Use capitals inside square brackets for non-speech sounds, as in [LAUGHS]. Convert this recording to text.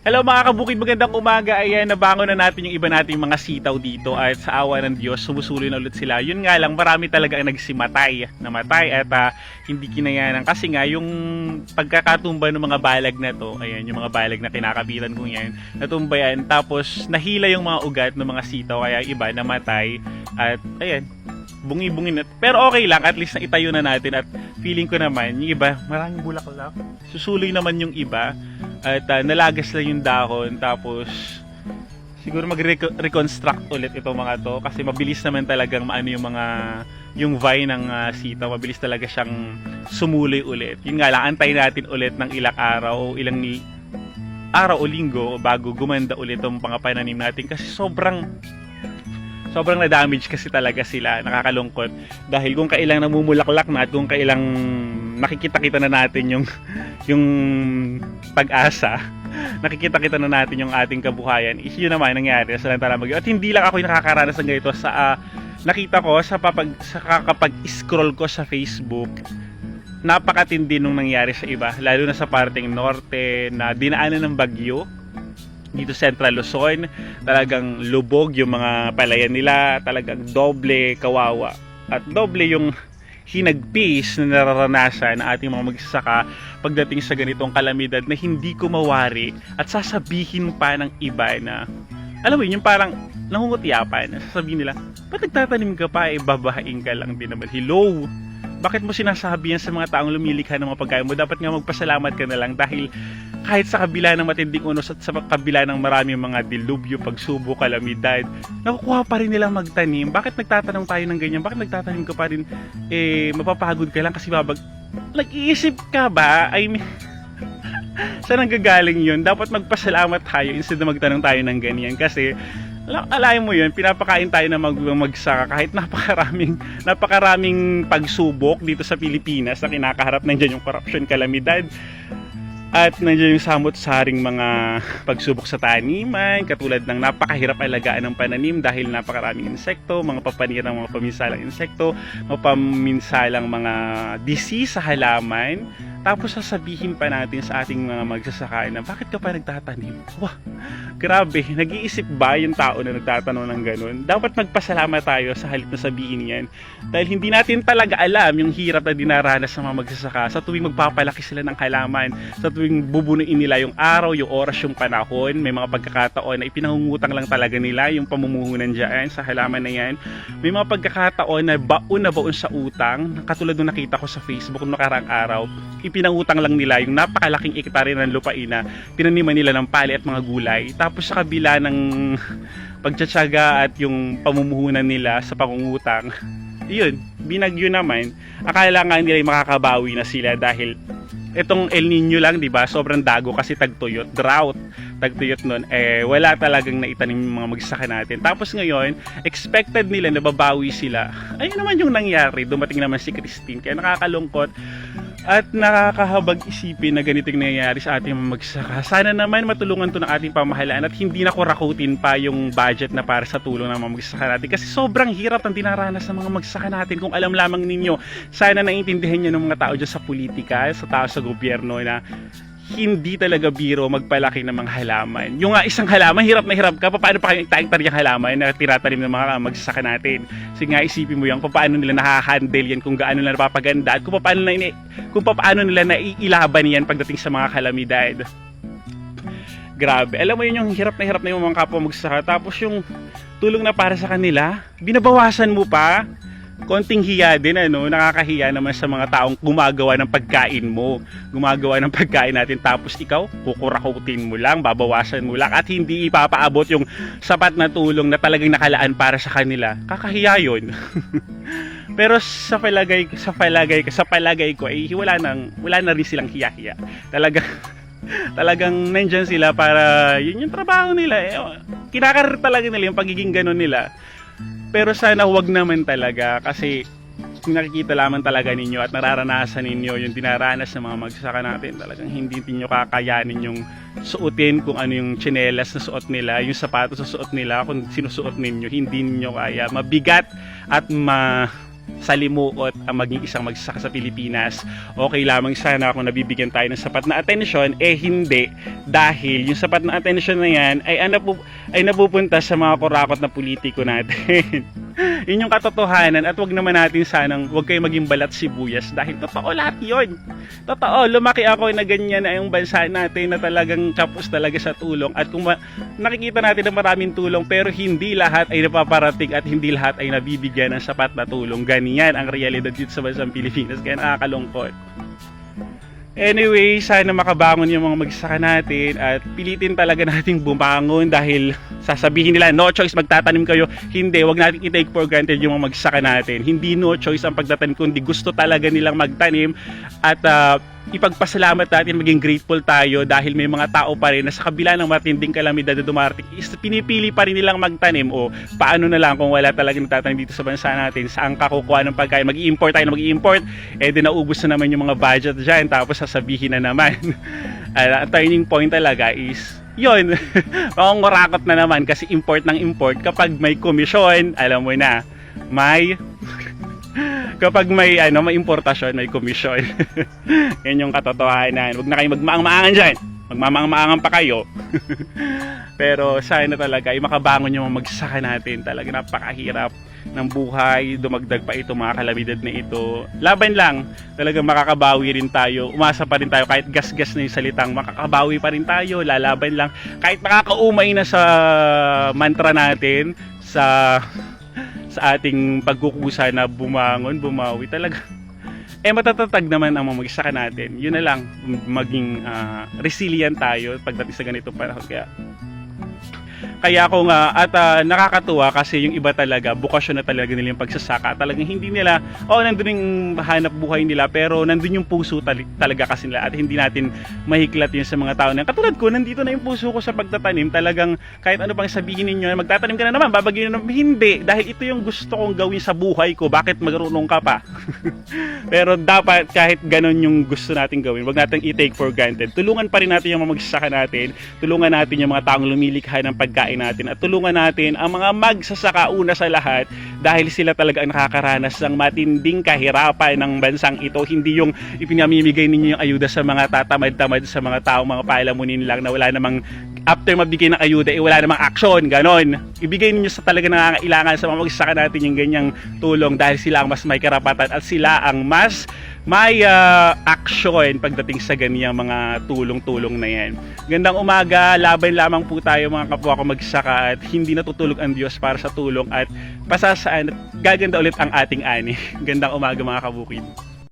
Hello mga kabukid, magandang umaga. Ayan, nabangon na natin yung iba nating mga sitaw dito at sa awa ng Diyos, sumusuloy na ulit sila. Yun nga lang, marami talaga ang nagsimatay, namatay at ah, hindi kinayanan. Kasi nga, yung pagkakatumba ng mga balag na to, ayan, yung mga balag na kinakabitan ko yan, natumba yan. Tapos, nahila yung mga ugat ng mga sitaw, kaya iba namatay. At, ayan, bungi-bungi na. Pero okay lang, at least na itayo na natin at feeling ko naman, yung iba, maraming bulaklak. Susuloy naman yung iba at ah, nalagas lang yung dahon tapos siguro mag-reconstruct ulit itong mga to kasi mabilis naman talagang maano yung mga yung vine ng ah, sitaw. Mabilis talaga siyang sumuloy ulit. Yun nga lang antayin natin ulit ng ilang araw o ilang araw o linggo bago gumanda ulit itong mga natin kasi sobrang sobrang na-damage kasi talaga sila. Nakakalungkot. Dahil kung kailang namumulaklak na at kung kailang nakikita-kita na natin yung [LAUGHS] yung pag-asa [LAUGHS] nakikita-kita na natin yung ating kabuhayan is yun naman nangyari. Sa Lantara Magyo at hindi lang ako yung nakakaranas ng ganito. Sa ah, nakita ko sa papag sa kakapag-scroll ko sa Facebook napakatindi nung nangyari sa iba. Lalo na sa parteng norte na dinaanan ng bagyo dito Central Luzon talagang lubog yung mga palayan nila talagang doble kawawa at doble yung hinagpis na nararanasan ng ating mga magsasaka pagdating sa ganitong kalamidad na hindi ko mawari at sasabihin pa ng iba na alam mo yun, yung parang nangungutyapan sasabihin nila ba't nagtatanim ka pa? Eh babahain ka lang din naman. Hello? Bakit mo sinasabi yan sa mga taong lumilikha ng mga pagkain mo? Dapat nga magpasalamat ka na lang dahil kahit sa kabila ng matinding unos at sa kabila ng maraming mga dilubyo, pagsubok, kalamidad, nakukuha pa rin nilang magtanim. Bakit nagtatanong tayo ng ganyan? Bakit nagtatanim ka pa rin? Eh, mapapagod ka lang kasi babag... Nag-iisip ka ba? I mean, [LAUGHS] saan ang gagaling yun? Dapat magpasalamat tayo instead na magtanong tayo ng ganyan kasi alayin mo yun, pinapakain tayo na mag kahit napakaraming napakaraming pagsubok dito sa Pilipinas na kinakaharap nandiyan yung corruption, kalamidad at nandiyan yung samot-saring mga pagsubok sa taniman, katulad ng napakahirap alagaan ng pananim dahil napakaraming insekto, mga papanirang mga paminsalang insekto, mga paminsalang mga disease sa halaman. Tapos sasabihin pa natin sa ating mga magsasaka na bakit ka pa nagtatanim? Wah, grabe, nag-iisip ba yung tao na nagtatanong ng ganun? Dapat magpasalamat tayo sa halip na sabihin yan. Dahil hindi natin talaga alam yung hirap na dinaranas ng mga magsasaka sa tuwing magpapalaki sila ng halaman, sa tuwing bubunuin nila yung araw, yung oras, yung panahon, may mga pagkakataon na ipinangungutang lang talaga nila yung pamumuhunan dyan sa halaman na yan. May mga pagkakataon na baon na baon sa utang, katulad nung nakita ko sa Facebook nung nakaraang araw, ipinangutang lang nila yung napakalaking ektarya ng lupain na pinaniman nila ng pali at mga gulay. Tapos sa kabila ng pagtsatsaga at yung pamumuhunan nila sa pangungutang, yun, binagyo naman, akala nga nila makakabawi na sila dahil itong El Nino lang, 'di ba? Sobrang dago kasi tagtuyot, drought. Tagtuyot nun eh wala talagang naitanim yung mga magsasaka natin. Tapos ngayon, expected nila na babawi sila. Ayun naman yung nangyari. Dumating naman si Christine. Kaya nakakalungkot at nakakahabag isipin na ganito yung nangyayari sa ating magsasaka. Sana naman matulungan to ng ating pamahalaan at hindi na kurakutin pa yung budget na para sa tulong ng mga magsasaka natin. Kasi sobrang hirap ang dinaranas ng mga magsasaka natin kung alam lamang ninyo. Sana naiintindihan nyo ng mga tao dyan sa politika, sa tao sa gobyerno na hindi talaga biro magpalaki ng mga halaman. Yung nga isang halaman, hirap na hirap ka, paano pa kayo hektar yung halaman na tinatanim ng mga magsasaka natin. Kasi nga isipin mo yan, paano nila nahahandle yan, kung gaano nila napapaganda, at kung paano, na, kung paano nila naiilaban yan pagdating sa mga kalamidad. Grabe. Alam mo yun yung hirap na hirap na yung mga kapwa magsasaka. Tapos yung tulong na para sa kanila, binabawasan mo pa konting hiya din ano, nakakahiya naman sa mga taong gumagawa ng pagkain mo, gumagawa ng pagkain natin tapos ikaw kukurakutin mo lang, babawasan mo lang at hindi ipapaabot yung sapat na tulong na talagang nakalaan para sa kanila. Kakahiya 'yon. [LAUGHS] Pero sa palagay sa palagay sa palagay ko ay wala nang wala na rin silang hiya-hiya. Talagang [LAUGHS] talagang nandyan sila para yun yung trabaho nila eh. Kinakarir talaga nila yung pagiging ganun nila. Pero sana wag naman talaga kasi nakikita lamang talaga ninyo at nararanasan ninyo yung dinaranas ng mga magsasaka natin. Talagang hindi ninyo kakayanin yung suotin kung ano yung tsinelas na suot nila yung sapatos na suot nila kung sinusuot ninyo hindi ninyo kaya. Mabigat at ma salimuot ang maging isang magsasaka sa Pilipinas. Okay lamang sana kung nabibigyan tayo ng sapat na atensyon, eh hindi. Dahil yung sapat na atensyon na yan ay, anapu- ay napupunta sa mga kurakot na politiko natin. [LAUGHS] yun yung katotohanan at wag naman natin sanang wag kayo maging balat sibuyas dahil totoo lahat yun. Totoo, lumaki ako na ganyan na yung bansa natin na talagang kapos talaga sa tulong at kung ma- nakikita natin na maraming tulong pero hindi lahat ay napaparating at hindi lahat ay nabibigyan ng sapat na tulong. Ganyan ang realidad dito sa bansang Pilipinas kaya nakakalungkot. Anyway, sana makabangon yung mga magsaka natin at pilitin talaga nating bumangon dahil sasabihin nila, no choice magtatanim kayo. Hindi, wag natin i-take for granted yung mga magsaka natin. Hindi no choice ang pagtatanim, kundi gusto talaga nilang magtanim at ah, ipagpasalamat natin, maging grateful tayo dahil may mga tao pa rin na sa kabila ng matinding kalamidad na dumarating, is pinipili pa rin nilang magtanim o paano na lang kung wala talaga nagtatanim dito sa bansa natin, saan ka kukuha ng pagkain, mag-i-import tayo na mag-i-import, eh di naubos na naman yung mga budget dyan, tapos sasabihin na naman. [LAUGHS] Ang turning point talaga is yun, [LAUGHS] mangungurakot na naman kasi import ng import kapag may komisyon, alam mo na, may kapag may ano may importasyon may komisyon. [LAUGHS] Yan yung katotohanan huwag na kayo magmaang-maangan dyan. Magmamaang-maangan pa kayo. [LAUGHS] Pero sana talaga ay makabangon yung mga magsaka natin. Talaga napakahirap ng buhay. Dumagdag pa ito mga kalamidad na ito. Laban lang talaga makakabawi rin tayo. Umasa pa rin tayo. Kahit gas-gas na yung salitang makakabawi pa rin tayo. Lalaban lang. Kahit makakaumay na sa mantra natin sa sa ating pagkukusa na bumangon, bumawi talaga. [LAUGHS] Eh matatatag naman ang mga magsaka natin. Yun na lang, maging ah, resilient tayo pagdating sa ganito panahon. Kaya kaya ako nga at ah, nakakatuwa kasi yung iba talaga bukasyon na talaga nila yung pagsasaka. Talagang hindi nila oh nandun yung hanap buhay nila pero nandun yung puso tali- talaga kasi nila. At hindi natin mahiklat yun sa mga tao na katulad ko nandito na yung puso ko sa pagtatanim. Talagang kahit ano pang sabihin ninyo magtatanim ka na naman babagyan na naman. Hindi dahil ito yung gusto kong gawin sa buhay ko. Bakit magrunong ka pa? [LAUGHS] Pero dapat kahit ganun yung gusto natin gawin wag natin i-take for granted. Tulungan pa rin natin yung mga magsasaka natin. Tulungan natin yung mga taong lumilikha ng pagkain natin at tulungan natin ang mga magsasaka una sa lahat dahil sila talaga ang nakakaranas ng matinding kahirapan ng bansang ito. Hindi yung ipinamimigay ninyo yung ayuda sa mga tatamad-tamad sa mga taong mga palamunin lang na wala namang after mabigay ng ayuda, eh, wala namang action, ganon. Ibigay ninyo sa talaga nangangailangan sa mga magsasaka natin yung ganyang tulong dahil sila ang mas may karapatan at sila ang mas may ah, action pagdating sa ganyang mga tulong-tulong na yan. Gandang umaga, laban lamang po tayo mga kapwa ko magsaka at hindi natutulog ang Diyos para sa tulong at pasasaan at gaganda ulit ang ating ani. [LAUGHS] Gandang umaga mga kabukid.